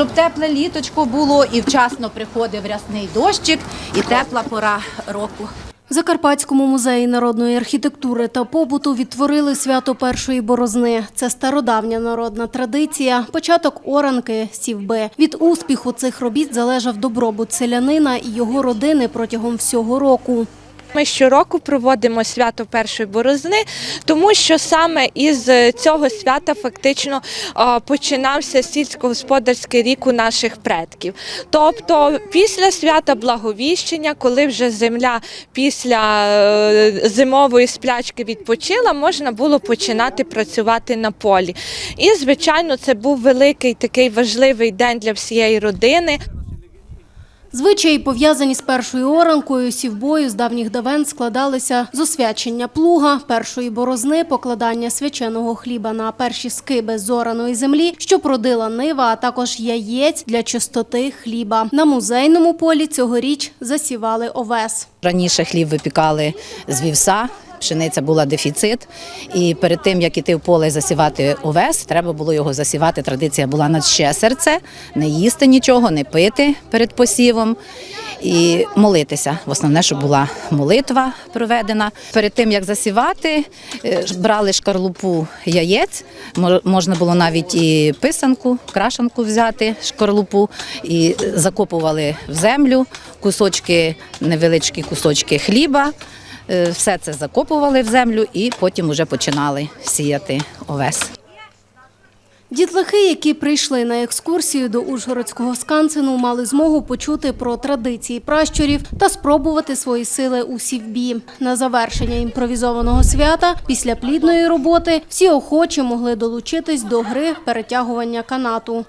щоб тепле літочко було і вчасно приходив рясний дощик і тепла пора року. В Закарпатському музеї народної архітектури та побуту відтворили свято першої борозни. Це стародавня народна традиція, початок оранки, сівби. Від успіху цих робіт залежав добробут селянина і його родини протягом всього року. Ми щороку проводимо свято першої борозни, тому що саме із цього свята фактично починався сільськогосподарський рік у наших предків. Тобто після свята Благовіщення, коли вже земля після е, зимової сплячки відпочила, можна було починати працювати на полі. І, звичайно, це був великий такий важливий день для всієї родини. Звичаї, пов'язані з першою оранкою, сівбою з давніх давен складалися з освячення плуга, першої борозни, покладання свяченого хліба на перші скиби зораної землі, що продила нива, а також яєць для чистоти хліба. На музейному полі цьогоріч засівали овес. Раніше хліб випікали з вівса. Пшениця була дефіцит, і перед тим як іти в поле засівати овес, треба було його засівати. Традиція була на ще серце, не їсти нічого, не пити перед посівом і молитися. В основне, щоб була молитва проведена. Перед тим як засівати, е, брали шкарлупу яєць. Мо- Можна було навіть і писанку, крашанку взяти, шкарлупу і закопували в землю кусочки, невеличкі кусочки хліба. Е, Все це закопували в землю і потім вже починали сіяти овес. Дітлахи, які прийшли на екскурсію до Ужгородського скансену, мали змогу почути про традиції пращурів та спробувати свої сили у сівбі. На завершення імпровізованого свята після плідної роботи всі охочі могли долучитись до гри перетягування канату.